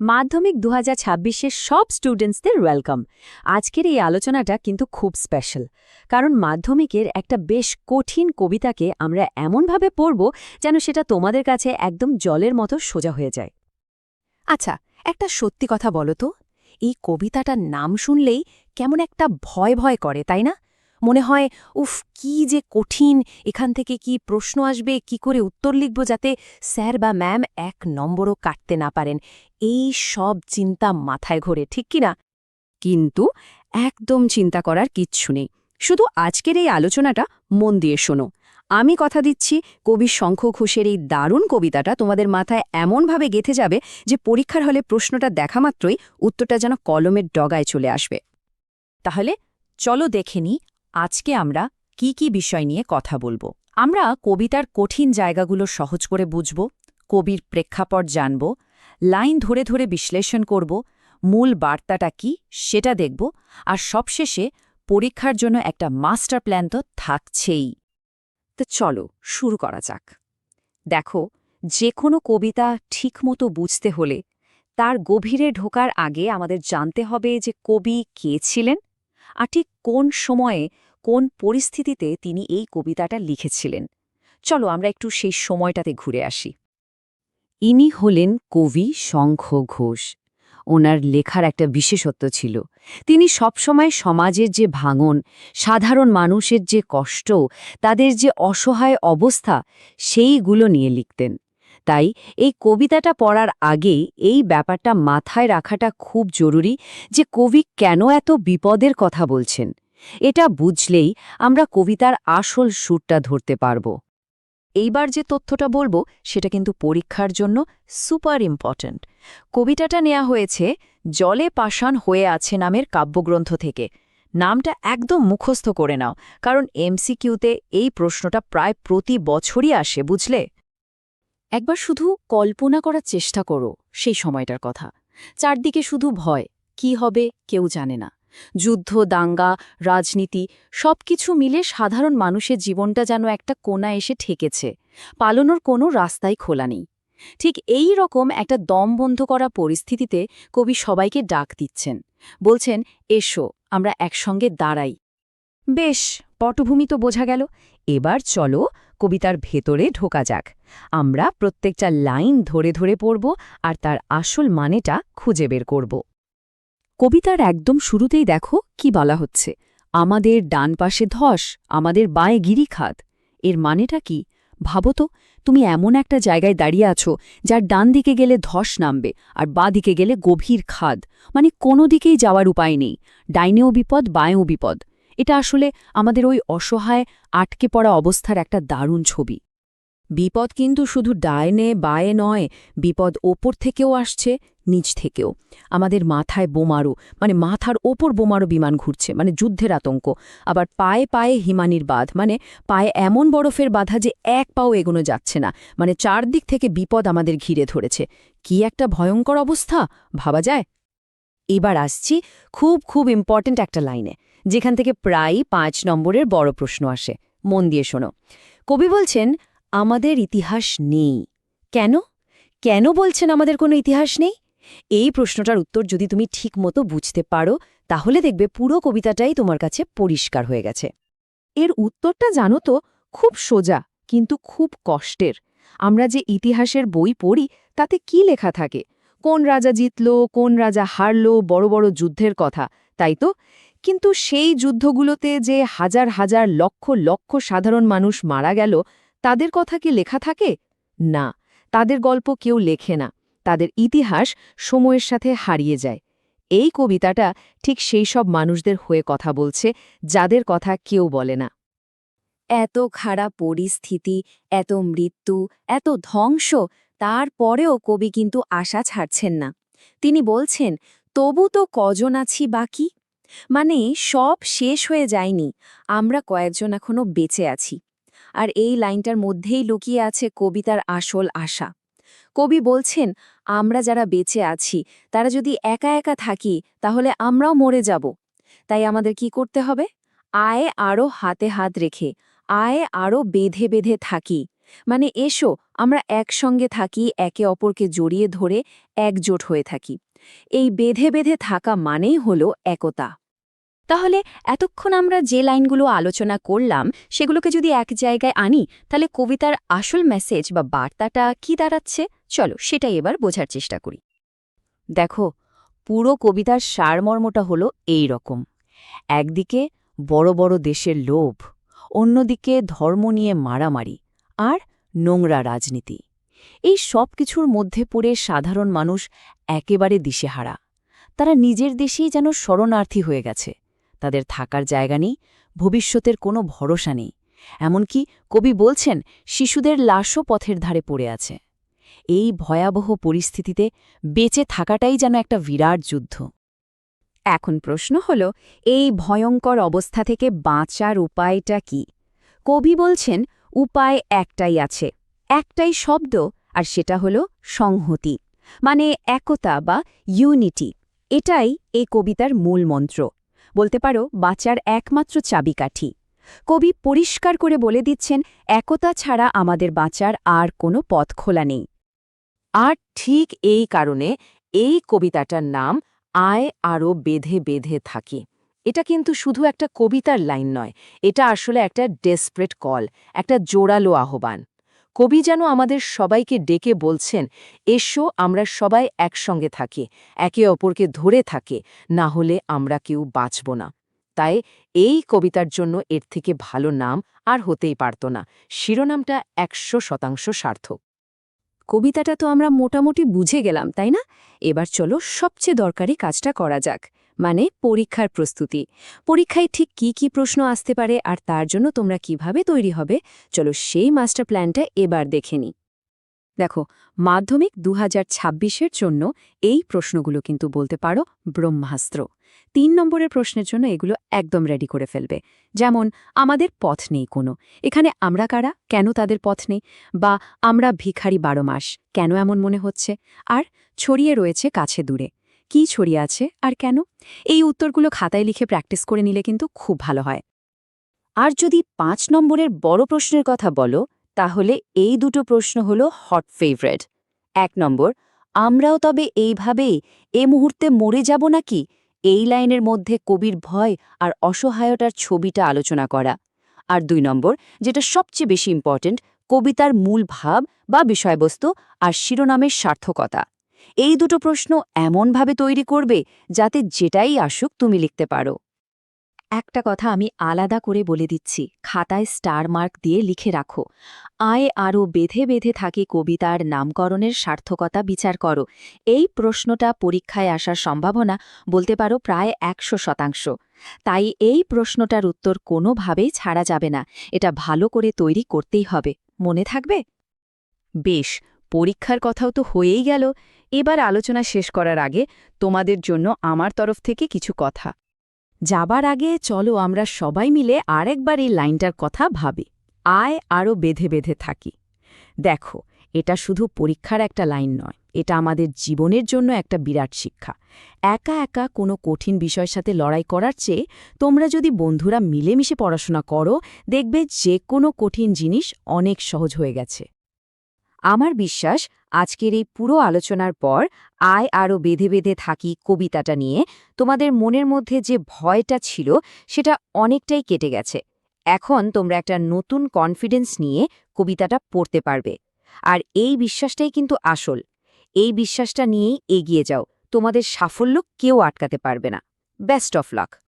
মাধ্যমিক দু হাজার সব স্টুডেন্টসদের ওয়েলকাম আজকের এই আলোচনাটা কিন্তু খুব স্পেশাল কারণ মাধ্যমিকের একটা বেশ কঠিন কবিতাকে আমরা এমনভাবে পড়ব যেন সেটা তোমাদের কাছে একদম জলের মতো সোজা হয়ে যায়। আচ্ছা একটা সত্যি কথা বলো তো। এই কবিতাটার নাম শুনলেই কেমন একটা ভয় ভয় করে, তাই না? মনে হয়, উফ, কি যে কঠিন, এখান থেকে কি প্রশ্ন আসবে, কি করে উত্তর লিখব যাতে স্যার বা ম্যাম এক নম্বরও কাটতে না পারেন? এই সব চিন্তা মাথায় ঘোরে, ঠিক কি না? কিন্তু একদম চিন্তা করার কিচ্ছু নেই। শুধু আজকের এই আলোচনাটা মন দিয়ে শোনো। আমি কথা দিচ্ছি কবি শঙ্খ ঘোষের এই দারুণ কবিতাটা তোমাদের মাথায় এমনভাবে গেথে যাবে যে পরীক্ষার হলে প্রশ্নটা দেখা মাত্রই উত্তরটা যেন কলমের ডগায় চলে আসবে। তাহলে চলো দেখে নিই আজকে আমরা কি কি বিষয় নিয়ে কথা বলব? আমরা কবিতার কঠিন জায়গাগুলো সহজ করে বুঝব, কবির প্রেক্ষাপট জানব, লাইন ধরে ধরে বিশ্লেষণ করব, মূল বার্তাটা কি সেটা দেখব, আর সবশেষে পরীক্ষার জন্য একটা মাস্টার প্ল্যান তো থাকছেই। তো চলো, শুরু করা যাক। দেখো যে কোনো কবিতা ঠিকমতো বুঝতে হলে তার গভীরে ঢোকার আগে আমাদের জানতে হবে যে কবি কে ছিলেন, আর ঠিক কোন সময়ে কোন পরিস্থিতিতে তিনি এই কবিতাটা লিখেছিলেন। চলো আমরা একটু সেই সময়টাতে ঘুরে আসি। ইনি হলেন কবি শঙ্খ ঘোষ। ওনার লেখার একটা বিশেষত্ব ছিল। তিনি সবসময় সমাজের যে ভাঙন, সাধারণ মানুষের যে কষ্ট, তাদের যে অসহায় অবস্থা, সেইগুলো নিয়ে লিখতেন। তাই এই কবিতাটা পড়ার আগেই এই ব্যাপারটা মাথায় রাখাটা খুব জরুরি যে কবি কেন এত বিপদের কথা বলছেন। এটা বুঝলেই আমরা কবিতার আসল সুরটা ধরতে পারব। এইবার যে তথ্যটা বলব, সেটা কিন্তু পরীক্ষার জন্য সুপার ইম্পর্ট্যান্ট। কবিতাটা নেওয়া হয়েছে, জলে পাষাণ হয়ে আছে নামের কাব্যগ্রন্থ থেকে। নামটা একদম মুখস্থ করে নাও, কারণ এমসিকিউতে এই প্রশ্নটা প্রায় প্রতি বছরই আসে, বুঝলে? একবার শুধু কল্পনা করার চেষ্টা করো সেই সময়টার কথা। চারদিকে শুধু ভয়, কি হবে কেউ জানে না। যুদ্ধ, দাঙ্গা, রাজনীতি, সবকিছু মিলে সাধারণ মানুষের জীবনটা যেন একটা কোনা এসে ঠেকেছে। পালানোর কোনো রাস্তাই খোলা নেই। ঠিক এই রকম একটা দম বন্ধ করা পরিস্থিতিতে কবি সবাইকে ডাক দিচ্ছেন। বলছেন, এসো, আমরা একসঙ্গে দাঁড়াই। বেশ, পটভূমি তো বোঝা গেল। এবার চলো কবিতার ভেতরে ঢোকা যাক। আমরা প্রত্যেকটা লাইন ধরে ধরে পড়ব আর তার আসল মানেটা খুঁজে বের করব। কবিতার একদম শুরুতেই দেখো কি বলা হচ্ছে। আমাদের ডান পাশে ধস, আমাদের বাঁয়ে গিরিখাত এর মানেটা কি? ভাবো তো, তুমি এমন একটা জায়গায় দাঁড়িয়ে আছো যার ডান দিকে গেলে ধস নামবে আর বা দিকে গেলে গভীর খাদ। মানে কোনো দিকেই যাওয়ার উপায় নেই। ডাইনেও বিপদ, বাঁয়েও বিপদ। এটা আসলে আমাদের ওই অসহায়, আটকে পড়া অবস্থার একটা দারুণ ছবি। বিপদ কিন্তু শুধু ডাইনে বায়ে নয়, বিপদ ওপর থেকেও আসছে, নিচ থেকেও। আমাদের মাথায় বোমারো মানে মাথার ওপর বোমারো বিমান ঘুরছে মানে যুদ্ধের আতঙ্ক। আবার পায়ে পায়ে হিমানির বাঁধ মানে পায়ে এমন বরফের বাধা যে এক পাও এগোনো যাচ্ছে না মানে চারদিক থেকে বিপদ আমাদের ঘিরে ধরেছে। কি একটা ভয়ঙ্কর অবস্থা, ভাবা যায়? এবার আসছি খুব খুব ইম্পর্ট্যান্ট একটা লাইনে, যেখান থেকে প্রায়ই পাঁচ নম্বরের বড় প্রশ্ন আসে। মন দিয়ে শোনো। কবি বলছেন আমাদের ইতিহাস নেই। কেন? কেন বলছেন আমাদের কোনো ইতিহাস নেই? এই প্রশ্নটার উত্তর যদি তুমি ঠিকমতো বুঝতে পারো, তাহলে দেখবে পুরো কবিতাটাই তোমার কাছে পরিষ্কার হয়ে গেছে। এর উত্তরটা জানো তো, খুব সোজা, কিন্তু খুব কষ্টের। আমরা যে ইতিহাসের বই পড়ি, তাতে কি লেখা থাকে? কোন রাজা জিতল, কোন রাজা হারল, বড় বড় যুদ্ধের কথা, তাই তো? কিন্তু সেই যুদ্ধগুলোতে যে হাজার হাজার লক্ষ লক্ষ সাধারণ মানুষ মারা গেল তাদের কথা কি লেখা থাকে? না। তাদের গল্প কেউ লেখে না। তাদের ইতিহাস সময়ের সাথে হারিয়ে যায়। এই কবিতাটা ঠিক সেই সব মানুষদের হয়ে কথা বলছে, যাদের কথা কেউ বলে না। এত খারাপ পরিস্থিতি, এত মৃত্যু, এত ধ্বংস, তারপরেও কবি কিন্তু আশা ছাড়ছেন না। তিনি বলছেন, তবু তো কজন আছি বাকি? মানে সব শেষ হয়ে যায়নি। আমরা কয়েকজন এখনও বেঁচে আছি। আর এই লাইনটার মধ্যেই লুকিয়ে আছে কবিতার আসল আশা। কবি বলছেন, আমরা যারা বেঁচে আছি, তারা যদি একা একা থাকি, তাহলে আমরাও মরে যাব। তাই আমাদের কি করতে হবে? আয়ে আরও হাতে হাত রেখে, আয়ে আরও বেঁধে বেঁধে থাকি। মানে এসো, আমরা একসঙ্গে থাকি, একে অপরকে জড়িয়ে ধরে একজোট হয়ে থাকি। এই বেঁধে বেঁধে থাকা মানেই হল একতা। তাহলে এতক্ষণ আমরা যে লাইনগুলো আলোচনা করলাম, সেগুলোকে যদি এক জায়গায় আনি, তাহলে কবিতার আসল মেসেজ বা বার্তাটা কি দাঁড়াচ্ছে? চলো সেটাই এবার বোঝার চেষ্টা করি। দেখো, পুরো কবিতার সারমর্মটা হলো এই রকম একদিকে বড় বড় দেশের লোভ, অন্যদিকে ধর্ম নিয়ে মারামারি আর নোংরা রাজনীতি। এই সব কিছুর মধ্যে পড়ে সাধারণ মানুষ একেবারে দিশেহারা। তারা নিজের দেশেই যেন শরণার্থী হয়ে গেছে। তাদের থাকার জায়গা নেই, ভবিষ্যতের কোনো ভরসা নেই। এমনকি কবি বলছেন, শিশুদের লাশও পথের ধারে পড়ে আছে। এই ভয়াবহ পরিস্থিতিতে বেঁচে থাকাটাই যেন একটা বিরাট যুদ্ধ। এখন প্রশ্ন হল, এই ভয়ঙ্কর অবস্থা থেকে বাঁচার উপায়টা কি? কবি বলছেন, উপায় একটাই আছে, একটাই শব্দ, আর সেটা হল সংহতি মানে একতা বা ইউনিটি এটাই এই কবিতার মূল মন্ত্র। বলতে পারো, বাঁচার একমাত্র চাবিকাঠি। কবি পরিষ্কার করে বলে দিচ্ছেন, একতা ছাড়া আমাদের বাঁচার আর কোনো পথ খোলা নেই। আর ঠিক এই কারণে এই কবিতাটার নাম আয় আরও বেঁধে বেঁধে থাকি। এটা কিন্তু শুধু একটা কবিতার লাইন নয়, এটা আসলে একটা ডেসপ্রেট কল, একটা জোরালো আহ্বান। কবি যেন আমাদের সবাইকে ডেকে বলছেন, এসো, আমরা সবাই একসঙ্গে থাকি, একে অপরকে ধরে থাকে, না হলে আমরা কেউ বাঁচব না। তাই এই কবিতার জন্য এর থেকে ভালো নাম আর হতেই পারত না। শিরোনামটা একশো শতাংশ সার্থক। কবিতাটা তো আমরা মোটামুটি বুঝে গেলাম, তাই না? এবার চলো সবচেয়ে দরকারি কাজটা করা যাক। মানে পরীক্ষার প্রস্তুতি। পরীক্ষায় ঠিক কি কি প্রশ্ন আসতে পারে আর তার জন্য তোমরা কীভাবে তৈরি হবে, চলো সেই মাস্টার প্ল্যানটা এবার দেখে নিই। দেখো, মাধ্যমিক দু হাজার জন্য এই প্রশ্নগুলো কিন্তু বলতে পারো ব্রহ্মাস্ত্র। তিন নম্বরের প্রশ্নের জন্য এগুলো একদম রেডি করে ফেলবে। যেমন, আমাদের পথ নেই কোনো। এখানে আমরা কারা? কেন তাদের পথ নেই? বা আমরা ভিখারি বারো মাস, কেন এমন মনে হচ্ছে? আর ছড়িয়ে রয়েছে কাছে দূরে। কি ছড়িয়ে আছে আর কেন? এই উত্তরগুলো খাতায় লিখে প্র্যাকটিস করে নিলে কিন্তু খুব ভালো হয়। আর যদি পাঁচ নম্বরের বড় প্রশ্নের কথা বলো, তাহলে এই দুটো প্রশ্ন হল হট ফেভারেট এক নম্বর, আমরাও তবে এইভাবেই এ মুহূর্তে মরে যাব নাকি? এই লাইনের মধ্যে কবির ভয় আর অসহায়তার ছবিটা আলোচনা করা। আর দুই নম্বর, যেটা সবচেয়ে বেশি ইম্পর্ট্যান্ট কবিতার মূল ভাব বা বিষয়বস্তু আর শিরোনামের সার্থকতা। এই দুটো প্রশ্ন এমনভাবে তৈরি করবে যাতে যেটাই আসুক তুমি লিখতে পারো। একটা কথা আমি আলাদা করে বলে দিচ্ছি, খাতায় স্টার মার্ক দিয়ে লিখে রাখো। আয় আরও বেঁধে বেঁধে থাকে কবিতার নামকরণের সার্থকতা বিচার করো। এই প্রশ্নটা পরীক্ষায় আসার সম্ভাবনা বলতে পারো প্রায় একশো শতাংশ। তাই এই প্রশ্নটার উত্তর কোনোভাবেই ছাড়া যাবে না। এটা ভালো করে তৈরি করতেই হবে। মনে থাকবে? বেশ পরীক্ষার কথাও তো হয়েই গেল। এবার আলোচনা শেষ করার আগে তোমাদের জন্য আমার তরফ থেকে কিছু কথা। যাবার আগে চলো আমরা সবাই মিলে আরেকবার এই লাইনটার কথা ভাবি। আয় আরও বেঁধে বেঁধে থাকি। দেখো, এটা শুধু পরীক্ষার একটা লাইন নয়, এটা আমাদের জীবনের জন্য একটা বিরাট শিক্ষা। একা একা কোনো কঠিন বিষয়ের সাথে লড়াই করার চেয়ে তোমরা যদি বন্ধুরা মিলেমিশে পড়াশোনা করো, দেখবে যে কোনো কঠিন জিনিস অনেক সহজ হয়ে গেছে। আমার বিশ্বাস, আজকের এই পুরো আলোচনার পর আয় আরও বেঁধে বেঁধে থাকি কবিতাটা নিয়ে। তোমাদের মনের মধ্যে যে ভয়টা ছিল, সেটা অনেকটাই কেটে গেছে। এখন তোমরা একটা নতুন কনফিডেন্স নিয়ে কবিতাটা পড়তে পারবে। আর এই বিশ্বাসটাই কিন্তু আসল। এই বিশ্বাসটা নিয়েই এগিয়ে যাও। তোমাদের সাফল্য কেউ আটকাতে পারবে না। Best of luck